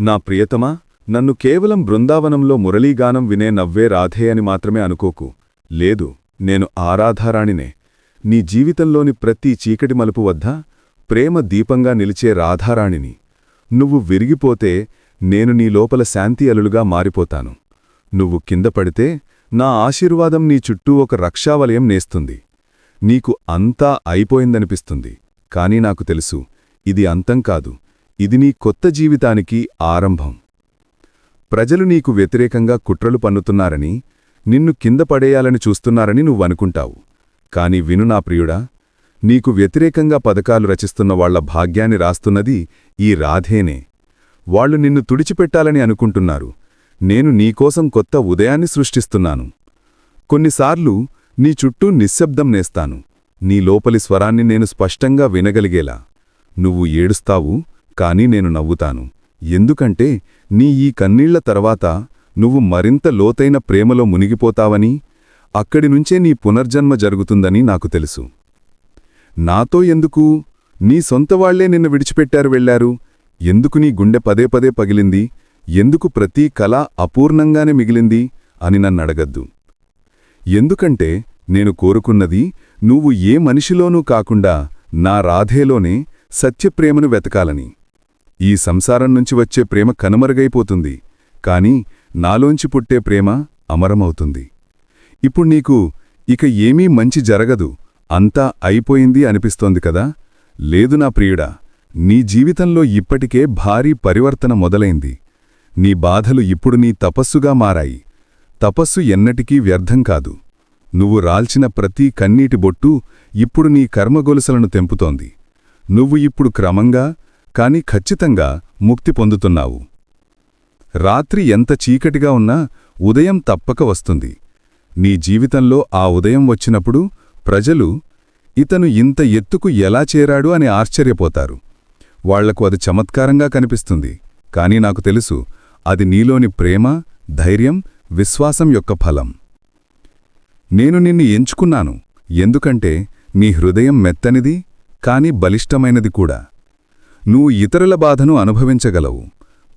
నా ప్రియతమా నన్ను కేవలం బృందావనంలో మురళీగానం వినే నవ్వే రాధే అని మాత్రమే అనుకోకు. లేదు నేను ఆరాధారాణినే. నీ జీవితంలోని ప్రతి చీకటి మలుపు వద్ద ప్రేమ దీపంగా నిలిచే రాధారాణిని. నువ్వు విరిగిపోతే నేను నీ లోపల శాంతి అలులుగా మారిపోతాను. నువ్వు కింద పడితే నా ఆశీర్వాదం నీ చుట్టూ ఒక రక్షావలయం నేస్తుంది. నీకు అంతా అయిపోయిందనిపిస్తుంది. కాని నాకు తెలుసు ఇది అంతం కాదు. ఇది నీ కొత్త జీవితానికి ఆరంభం. ప్రజలు నీకు వ్యతిరేకంగా కుట్రలు పన్నుతున్నారని నిన్ను కింద పడేయాలని చూస్తున్నారని నువ్వనుకుంటావు కాని విను నా ప్రియుడా నీకు వ్యతిరేకంగా పథకాలు రచిస్తున్న వాళ్ళ భాగ్యాన్ని రాస్తున్నది ఈ రాధేనే. వాళ్ళు నిన్ను తుడిచిపెట్టాలని అనుకుంటున్నారు. నేను నీకోసం కొత్త ఉదయాన్ని సృష్టిస్తున్నాను. కొన్నిసార్లు నీ చుట్టూ నిశ్శబ్దం నేస్తాను. నీ లోపలి స్వరాన్ని నేను స్పష్టంగా వినగలిగేలా. నువ్వు ఏడుస్తావు కాని నేను నవ్వుతాను. ఎందుకంటే నీ ఈ కన్నీళ్ళ తర్వాత నువ్వు మరింత లోతైన ప్రేమలో మునిగిపోతావని అక్కడి నుంచే నీ పునర్జన్మ జరుగుతుందని నాకు తెలుసు. నాతో ఎందుకు? నీ సొంతవాళ్ళే నిన్ను విడిచిపెట్టారు వెళ్ళారు ఎందుకు నీ గుండె పదే పదే పగిలింది? ఎందుకు ప్రతీ కళ అపూర్ణంగానే మిగిలింది? అని నన్నడగద్దు. ఎందుకంటే నేను కోరుకున్నది నువ్వు ఏ మనిషిలోనూ కాకుండా నా రాధేలోనే సత్యప్రేమను వెతకాలని. ఈ సంసారం నుంచి వచ్చే ప్రేమ కనుమరుగైపోతుంది కాని నాలోంచి పుట్టే ప్రేమ అమరమవుతుంది. ఇప్పుడు నీకు ఇక ఏమీ మంచి జరగదు అంతా అయిపోయింది అనిపిస్తోంది కదా? లేదు నా ప్రియుడా నీ జీవితంలో ఇప్పటికే భారీ పరివర్తన మొదలైంది. నీ బాధలు ఇప్పుడు నీ తపస్సుగా మారాయి. తపస్సు ఎన్నటికీ వ్యర్థం కాదు. నువ్వు రాల్చిన ప్రతి కన్నీటి బొట్టు ఇప్పుడు నీ కర్మగొలుసలను తెంపుతోంది. నువ్వు ఇప్పుడు క్రమంగా కాని ఖచ్చితంగా ముక్తి పొందుతున్నావు. రాత్రి ఎంత చీకటిగా ఉన్నా ఉదయం తప్పక వస్తుంది. నీ జీవితంలో ఆ ఉదయం వచ్చినప్పుడు ప్రజలు ఇతను ఇంత ఎత్తుకు ఎలా చేరాడు అని ఆశ్చర్యపోతారు. వాళ్ళకు అది చమత్కారంగా కనిపిస్తుంది. కాని నాకు తెలుసు అది నీలోని ప్రేమ ధైర్యం విశ్వాసం యొక్క ఫలం. నేను నిన్ను ఎంచుకున్నాను. ఎందుకంటే నీ హృదయం మెత్తనిది కాని బలిష్టమైనది కూడా. నువ్వు ఇతరుల బాధను అనుభవించగలవు.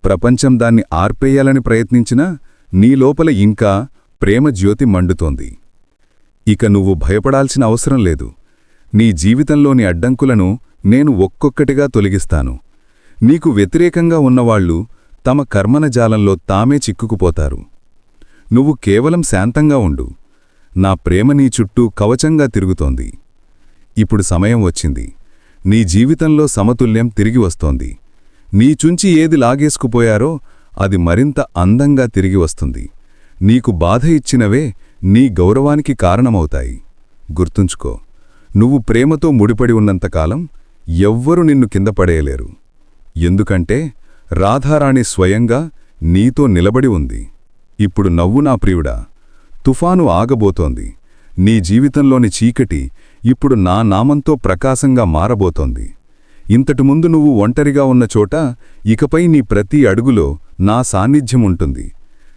ప్రపంచం దాన్ని ఆర్పేయాలని ప్రయత్నించినా నీ లోపల ఇంకా ప్రేమ జ్యోతి మండుతోంది. ఇక నువ్వు భయపడాల్సిన అవసరం లేదు. నీ జీవితంలోని అడ్డంకులను నేను ఒక్కొక్కటిగా తొలగిస్తాను. నీకు వ్యతిరేకంగా ఉన్నవాళ్ళు తమ కర్మనజాలంలో తామే చిక్కుకుపోతారు. నువ్వు కేవలం శాంతంగా ఉండు. నా ప్రేమ నీ చుట్టూ కవచంగా తిరుగుతోంది. ఇప్పుడు సమయం వచ్చింది. నీ జీవితంలో సమతుల్యం తిరిగి వస్తోంది. నీచుంచి ఏది లాగేసుకుపోయారో అది మరింత అందంగా తిరిగి వస్తుంది. నీకు బాధ ఇచ్చినవే నీ గౌరవానికి కారణమవుతాయి. గుర్తుంచుకో నువ్వు ప్రేమతో ముడిపడి ఉన్నంతకాలం ఎవ్వరు నిన్ను కింద పడేయలేరు. ఎందుకంటే రాధారాణి స్వయంగా నీతో నిలబడి ఉంది. ఇప్పుడు నవ్వు నా ప్రియుడా తుఫాను ఆగబోతోంది. నీ జీవితంలోని చీకటి ఇప్పుడు నా నామంతో ప్రకాశంగా మారబోతోంది. ఇంతటి ముందు నువ్వు ఒంటరిగా ఉన్న చోట ఇకపై నీ ప్రతి అడుగులో నా సాన్నిధ్యం ఉంటుంది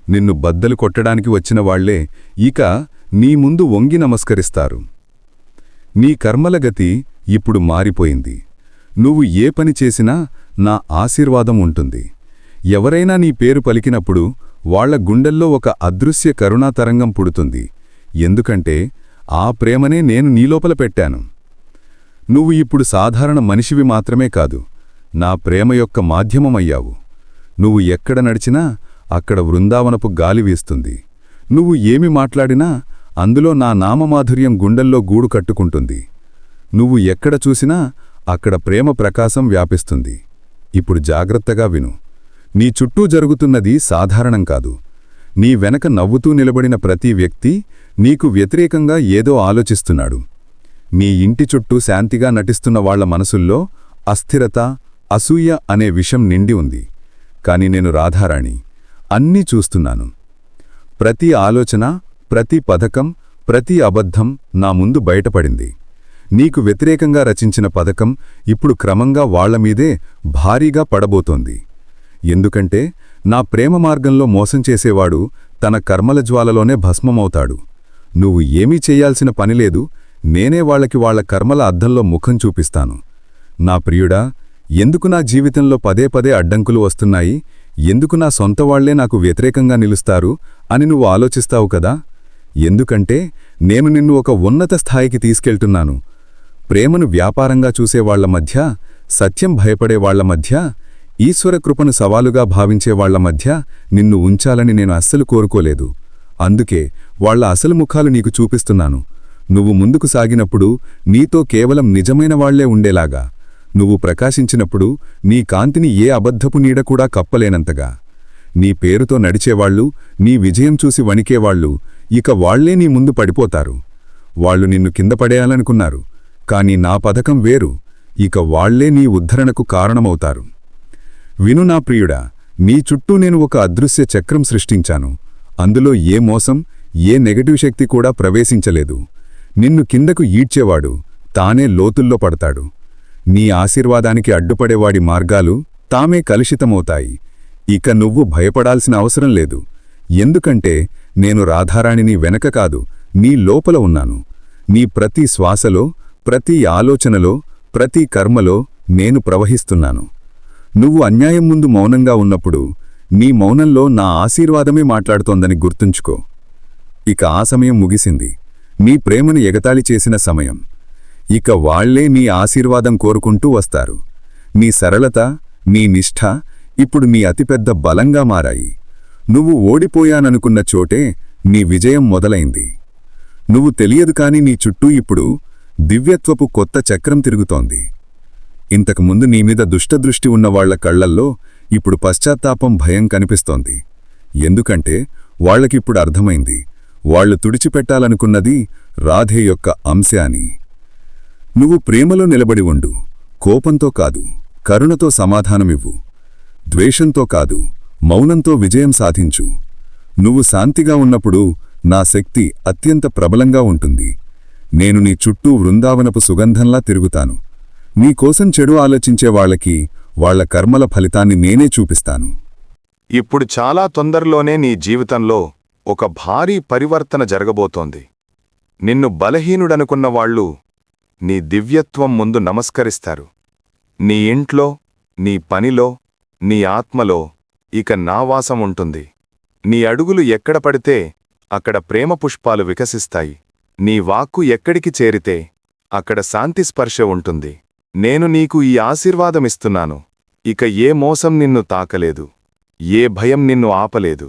నిన్ను బద్దలు కొట్టడానికి వచ్చిన వాళ్ళే ఇక నీ ముందు వంగి నమస్కరిస్తారు. నీ కర్మల గతి ఇప్పుడు మారిపోయింది. నువ్వు ఏ పని చేసినా నా ఆశీర్వాదం ఉంటుంది. ఎవరైనా నీ పేరు పలికినప్పుడు వాళ్ళ గుండెల్లో ఒక అదృశ్య కరుణాతరంగం పుడుతుంది. ఎందుకంటే ఆ ప్రేమనే నేను నీలోపల పెట్టాను. నువ్వు ఇప్పుడు సాధారణ మనిషివి మాత్రమే కాదు నా ప్రేమ యొక్క మాధ్యమమయ్యావు. నువ్వు ఎక్కడ నడిచినా అక్కడ వృందావనపు గాలి వీస్తుంది. నువ్వు ఏమి మాట్లాడినా అందులో నా నామమాధుర్యం గుండెల్లో గూడు కట్టుకుంటుంది. నువ్వు ఎక్కడ చూసినా అక్కడ ప్రేమ ప్రకాశం వ్యాపిస్తుంది. ఇప్పుడు జాగ్రత్తగా విను. నీ చుట్టూ జరుగుతున్నది సాధారణం కాదు. నీ వెనక నవ్వుతూ నిలబడిన ప్రతి వ్యక్తి నీకు వ్యతిరేకంగా ఏదో ఆలోచిస్తున్నాడు. మీ ఇంటి చుట్టూ శాంతిగా నటిస్తున్న వాళ్ళ మనసుల్లో అస్థిరత అసూయ అనే విషం నిండి ఉంది. కాని నేను రాధారాణి అన్నీ చూస్తున్నాను. ప్రతి ఆలోచన ప్రతి పథకం ప్రతి అబద్ధం నా ముందు బయటపడింది. నీకు వ్యతిరేకంగా రచించిన పథకం ఇప్పుడు క్రమంగా వాళ్ళమీదే భారీగా పడబోతోంది. ఎందుకంటే నా ప్రేమ మార్గంలో మోసం చేసేవాడు తన కర్మల జ్వాలలోనే భస్మమవుతాడు. నువ్వు ఏమీ చెయ్యాల్సిన పనిలేదు నేనే వాళ్ళకి వాళ్ళ కర్మల అద్దంలో ముఖం చూపిస్తాను. నా ప్రియుడా ఎందుకు నా జీవితంలో పదే పదే అడ్డంకులు వస్తున్నాయి? ఎందుకు నా సొంత వాళ్ళే నాకు వ్యతిరేకంగా నిలుస్తారు అని నువ్వు ఆలోచిస్తావు కదా? ఎందుకంటే నేను నిన్ను ఒక ఉన్నత స్థాయికి తీసుకెళ్తున్నాను. ప్రేమను వ్యాపారంగా చూసేవాళ్ళ మధ్య సత్యం భయపడేవాళ్ళ మధ్య ఈశ్వర కృపను సవాలుగా భావించేవాళ్ళ మధ్య నిన్ను ఉంచాలని నేను అస్సలు కోరుకోలేదు. అందుకే వాళ్ళ అసలు ముఖాలు నీకు చూపిస్తున్నాను. నువ్వు ముందుకు సాగినప్పుడు నీతో కేవలం నిజమైన వాళ్ళే ఉండేలాగా. నువ్వు ప్రకాశించినప్పుడు నీ కాంతిని ఏ అబద్ధపు నీడ కూడా కప్పలేనంతగా. నీ పేరుతో నడిచేవాళ్ళు నీ విజయం చూసి వణికేవాళ్ళు ఇక వాళ్ళే నీ ముందు పడిపోతారు. వాళ్ళు నిన్ను కింద పడేయాలనుకున్నారు కాని నా పథకం వేరు ఇక వాళ్ళే నీ ఉద్ధరణకు కారణమవుతారు. విను నా ప్రియుడా నీ చుట్టూ నేను ఒక అదృశ్య చక్రం సృష్టించాను. అందులో ఏ మోసం ఏ నెగటివ్ శక్తి కూడా ప్రవేశించలేదు. నిన్ను కిందకు ఈడ్చేవాడు తానే లోతుల్లో పడతాడు. నీ ఆశీర్వాదానికి అడ్డుపడేవాడి మార్గాలు తామే కలుషితమవుతాయి. ఇక నువ్వు భయపడాల్సిన అవసరం లేదు. ఎందుకంటే నేను రాధారాణిని వెనక కాదు నీ లోపల ఉన్నాను. నీ ప్రతి శ్వాసలో ప్రతి ఆలోచనలో ప్రతి కర్మలో నేను ప్రవహిస్తున్నాను. నువ్వు అన్యాయం ముందు మౌనంగా ఉన్నప్పుడు నీ మౌనంలో నా ఆశీర్వాదమే మాట్లాడుతోందని గుర్తుంచుకో. ఇక ఆ సమయం ముగిసింది. నీ ప్రేమను ఎగతాళి చేసిన సమయం. ఇక వాళ్ళే నీ ఆశీర్వాదం కోరుకుంటూ వస్తారు. నీ సరళత నీ నిష్ఠ ఇప్పుడు నీ అతిపెద్ద బలంగా మారాయి. నువ్వు ఓడిపోయాననుకున్న చోటే నీ విజయం మొదలైంది. నువ్వు తెలియదు కాని నీ చుట్టూ ఇప్పుడు దివ్యత్వపు కొత్త చక్రం తిరుగుతోంది. ఇంతకుముందు నీమీద దుష్టదృష్టి ఉన్నవాళ్ళ కళ్ళల్లో ఇప్పుడు పశ్చాత్తాపం భయం కనిపిస్తోంది. ఎందుకంటే వాళ్ళకిప్పుడు అర్థమైంది. వాళ్ళు తుడిచిపెట్టాలనుకున్నది రాధే యొక్క అంశ అని నువ్వు ప్రేమలో నిలబడి ఉండు. కోపంతో కాదు. కరుణతో సమాధానమివ్వు. ద్వేషంతో కాదు. మౌనంతో విజయం సాధించు. నువ్వు శాంతిగా ఉన్నప్పుడు నా శక్తి అత్యంత ప్రబలంగా ఉంటుంది. నేను నీ చుట్టూ వృందావనపు సుగంధంలా తిరుగుతాను. నీకోసం చెడు ఆలోచించే వాళ్ళకి వాళ్ళ కర్మల ఫలితాన్ని నేనే చూపిస్తాను. ఇప్పుడు చాలా తొందరలోనే నీ జీవితంలో ఒక భారీ పరివర్తన జరగబోతోంది. నిన్ను బలహీనుడనుకున్న వాళ్ళు నీ దివ్యత్వం ముందు నమస్కరిస్తారు. నీ ఇంట్లో నీ పనిలో నీ ఆత్మలో ఇక నా వాసం ఉంటుంది. నీ అడుగులు ఎక్కడ పడితే అక్కడ ప్రేమ పుష్పాలు వికసిస్తాయి. నీ వాక్కు ఎక్కడికి చేరితే అక్కడ శాంతి స్పర్శ ఉంటుంది. నేను నీకు ఈ ఆశీర్వాదమిస్తున్నాను. ఇక ఏ మోసం నిన్ను తాకలేదు. ఏ భయం నిన్ను ఆపలేదు.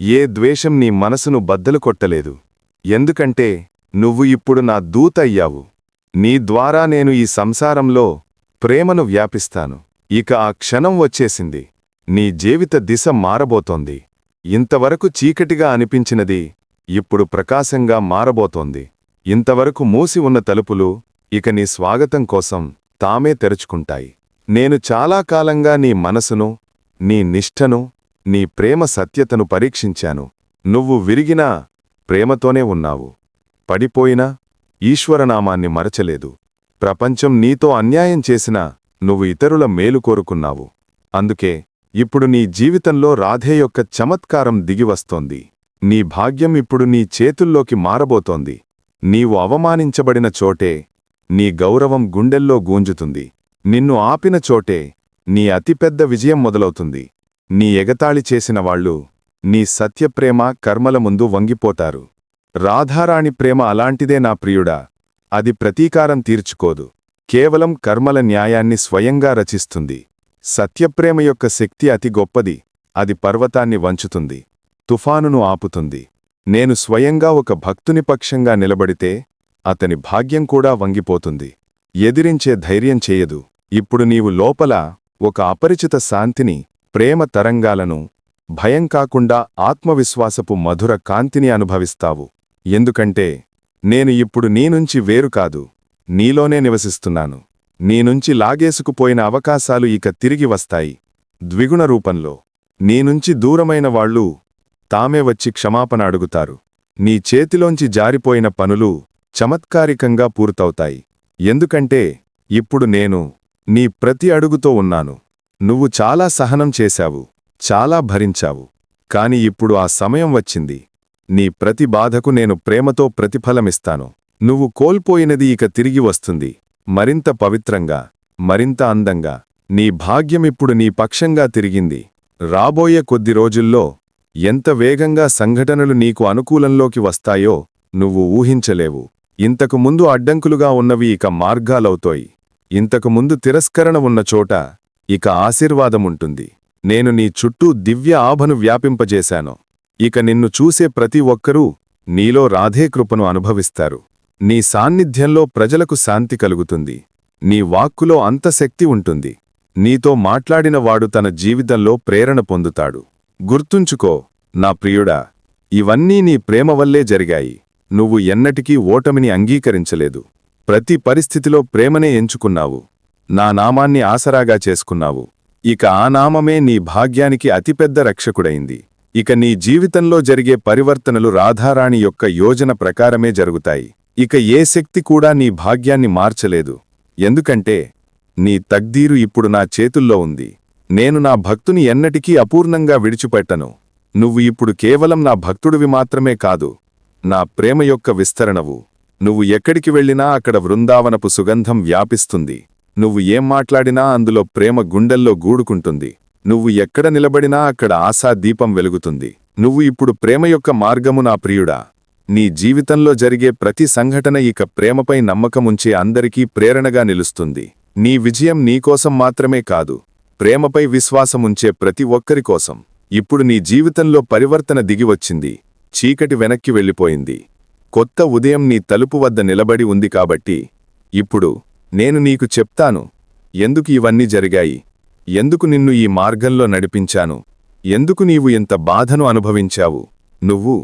ఏ ద్వేషం నీ మనసును బద్దలు కొట్టలేదు. ఎందుకంటే నువ్వు ఇప్పుడు నా దూత అయ్యావు నీ ద్వారా నేను ఈ సంసారంలో ప్రేమను వ్యాపిస్తాను. ఇక ఆ క్షణం వచ్చేసింది. నీ జీవిత దిశ మారబోతోంది. ఇంతవరకు చీకటిగా అనిపించినది ఇప్పుడు ప్రకాశంగా మారబోతోంది. ఇంతవరకు మూసి ఉన్న తలుపులు ఇక నీ స్వాగతం కోసం తామే తెరుచుకుంటాయి. నేను చాలా కాలంగా నీ మనసును నీ నిష్ఠను నీ ప్రేమ సత్యతను పరీక్షించాను. నువ్వు విరిగినా ప్రేమతోనే ఉన్నావు. పడిపోయినా ఈశ్వరనామాన్ని మరచలేదు. ప్రపంచం నీతో అన్యాయం చేసినా నువ్వు ఇతరుల మేలు కోరుకున్నావు. అందుకే ఇప్పుడు నీ జీవితంలో రాధే యొక్క చమత్కారం దిగివస్తోంది నీ భాగ్యం ఇప్పుడు నీ చేతుల్లోకి మారబోతోంది. నీవు అవమానించబడిన చోటే నీ గౌరవం గుండెల్లో గూంజుతుంది. నిన్ను ఆపిన చోటే నీ అతిపెద్ద విజయం మొదలవుతుంది. నీ ఎగతాళి చేసిన వాళ్ళు నీ సత్యప్రేమ కర్మల ముందు వంగిపోతారు. రాధారాణి ప్రేమ అలాంటిదే నా ప్రియుడా. అది ప్రతీకారం తీర్చుకోదు. కేవలం కర్మల న్యాయాన్ని స్వయంగా రచిస్తుంది. సత్యప్రేమ యొక్క శక్తి అతి గొప్పది. అది పర్వతాన్ని వంచుతుంది. తుఫానును ఆపుతుంది. నేను స్వయంగా ఒక భక్తుని పక్షంగా నిలబడితే అతని భాగ్యం కూడా వంగిపోతుంది. ఎదిరించే ధైర్యం చేయదు. ఇప్పుడు నీవు లోపల ఒక అపరిచిత శాంతిని ప్రేమ తరంగాలను భయం కాకుండా ఆత్మవిశ్వాసపు మధుర కాంతిని అనుభవిస్తావు. ఎందుకంటే నేను ఇప్పుడు నీనుంచి వేరు కాదు. నీలోనే నివసిస్తున్నాను. నీనుంచి లాగేసుకుపోయిన అవకాశాలు ఇక తిరిగి వస్తాయి. ద్విగుణ రూపంలో నీనుంచి దూరమైన వాళ్ళు తామే వచ్చి క్షమాపణ అడుగుతారు. నీ చేతిలోంచి జారిపోయిన పనులు చమత్కారికంగా పూర్తవుతాయి. ఎందుకంటే ఇప్పుడు నేను నీ ప్రతి అడుగుతో ఉన్నాను. నువ్వు చాలా సహనం చేశావు చాలా భరించావు. కాని ఇప్పుడు ఆ సమయం వచ్చింది. నీ ప్రతి బాధకు నేను ప్రేమతో ప్రతిఫలమిస్తాను. నువ్వు కోల్పోయినది ఇక తిరిగి వస్తుంది. మరింత పవిత్రంగా మరింత అందంగా. నీ భాగ్యమిప్పుడు నీ పక్షంగా తిరిగింది. రాబోయే కొద్ది రోజుల్లో ఎంత వేగంగా సంఘటనలు నీకు అనుకూలంలోకి వస్తాయో నువ్వు ఊహించలేవు. ఇంతకు ముందు అడ్డంకులుగా ఉన్నవి ఇక మార్గాలవుతోయి. ఇంతకుముందు తిరస్కరణ ఉన్న చోట ఇక ఆశీర్వాదముంటుంది. నేను నీ చుట్టూ దివ్య ఆభను వ్యాపింపజేశాను. ఇక నిన్ను చూసే ప్రతి ఒక్కరూ నీలో రాధేకృపను అనుభవిస్తారు. నీ సాన్నిధ్యంలో ప్రజలకు శాంతి కలుగుతుంది. నీ వాక్కులో అంత శక్తి ఉంటుంది. నీతో మాట్లాడిన వాడు తన జీవితంలో ప్రేరణ పొందుతాడు. గుర్తుంచుకో నా ప్రియుడా ఇవన్నీ నీ ప్రేమ వల్లే జరిగాయి. నువ్వు ఎన్నటికీ ఓటమిని అంగీకరించలేదు. ప్రతి పరిస్థితిలో ప్రేమనే ఎంచుకున్నావు. నా నామాన్ని ఆసరాగా చేసుకున్నావు. ఇక ఆ నామమే నీ భాగ్యానికి అతిపెద్ద రక్షకుడైంది. ఇక నీ జీవితంలో జరిగే పరివర్తనలు రాధారాణి యొక్క యోజన ప్రకారమే జరుగుతాయి. ఇక ఏ శక్తి కూడా నీ భాగ్యాన్ని మార్చలేదు. ఎందుకంటే నీ తగ్దీరు ఇప్పుడు నా చేతుల్లో ఉంది. నేను నా భక్తుని ఎన్నటికీ అపూర్ణంగా విడిచిపెట్టను. నువ్వు ఇప్పుడు కేవలం నా భక్తుడివి మాత్రమే కాదు నా ప్రేమ యొక్క విస్తరణవు. నువ్వు ఎక్కడికి వెళ్ళినా అక్కడ వృందావనపు సుగంధం వ్యాపిస్తుంది. నువ్వు ఏం మాట్లాడినా అందులో ప్రేమ గుండెల్లో గూడుకుంటుంది. నువ్వు ఎక్కడ నిలబడినా అక్కడ ఆశా దీపం వెలుగుతుంది. నువ్వు ఇప్పుడు ప్రేమ యొక్క మార్గము నా ప్రియుడా. నీ జీవితంలో జరిగే ప్రతి సంఘటన ఇక ప్రేమపై నమ్మకముంచే అందరికీ ప్రేరణగా నిలుస్తుంది. నీ విజయం నీకోసం మాత్రమే కాదు. ప్రేమపై విశ్వాసముంచే ప్రతి ఒక్కరికోసం ఇప్పుడు నీ జీవితంలో పరివర్తన దిగివచ్చింది. చీకటి వెనక్కి వెళ్ళిపోయింది. కొత్త ఉదయం నీ తలుపు వద్ద నిలబడి ఉంది కాబట్టి ఇప్పుడు నేను నీకు చెప్తాను ఎందుకు ఇవన్నీ జరిగాయి? ఎందుకు నిన్ను ఈ మార్గంలో నడిపించాను? ఎందుకు నీవు ఇంత బాధను అనుభవించావు? నువ్వు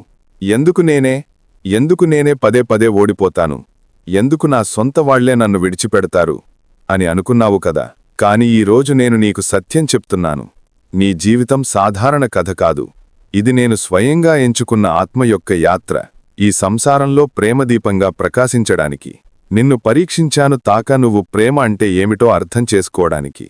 ఎందుకు నేనే ఎందుకు నేనే పదే పదే ఓడిపోతాను? ఎందుకు నా సొంత వాళ్ళే నన్ను విడిచిపెడతారు? అని అనుకున్నావు కదా. కాని ఈ రోజు నేను నీకు సత్యం చెప్తున్నాను. నీ జీవితం సాధారణ కథ కాదు. ఇది నేను స్వయంగా ఎంచుకున్న ఆత్మ యొక్క యాత్ర ఈ సంసారంలో ప్రేమదీపంగా ప్రకాశించడానికి. నిన్ను పరీక్షించాను తాక నువ్వు ప్రేమ అంటే ఏమిటో అర్థం చేసుకోవడానికి.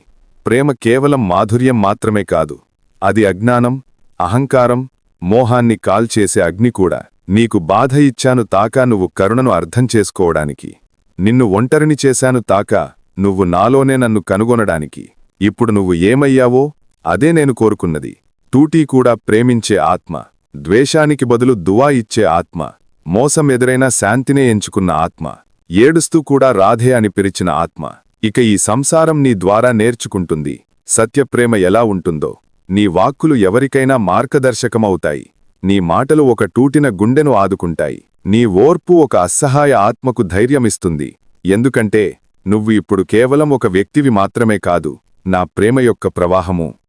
ప్రేమ కేవలం మాధుర్యం మాత్రమే కాదు. అది అజ్ఞానం అహంకారం మోహాన్ని కాల్చేసే అగ్ని కూడా. నీకు బాధ ఇచ్చాను తాక నువ్వు కరుణను అర్థం చేసుకోవడానికి. నిన్ను ఒంటరిని చేశాను తాక నువ్వు నాలోనే నన్ను కనుగొనడానికి. ఇప్పుడు నువ్వు ఏమయ్యావో అదే నేను కోరుకున్నది. టూటీ కూడా ప్రేమించే ఆత్మ ద్వేషానికి బదులు దువా ఇచ్చే ఆత్మ మోసం ఎదురైనా శాంతినే ఎంచుకున్న ఆత్మ ఏడుస్తూ కూడా రాధే అని పిలిచిన ఆత్మ. ఇక ఈ సంసారం నీ ద్వారా నేర్చుకుంటుంది. సత్యప్రేమ ఎలా ఉంటుందో. నీ వాక్కులు ఎవరికైనా మార్గదర్శకమవుతాయి. నీ మాటలు ఒక టూటిన గుండెను ఆదుకుంటాయి. నీ ఓర్పు ఒక అసహాయ ఆత్మకు ధైర్యమిస్తుంది. ఎందుకంటే నువ్వు ఇప్పుడు కేవలం ఒక వ్యక్తివి మాత్రమే కాదు నా ప్రేమ యొక్క ప్రవాహము.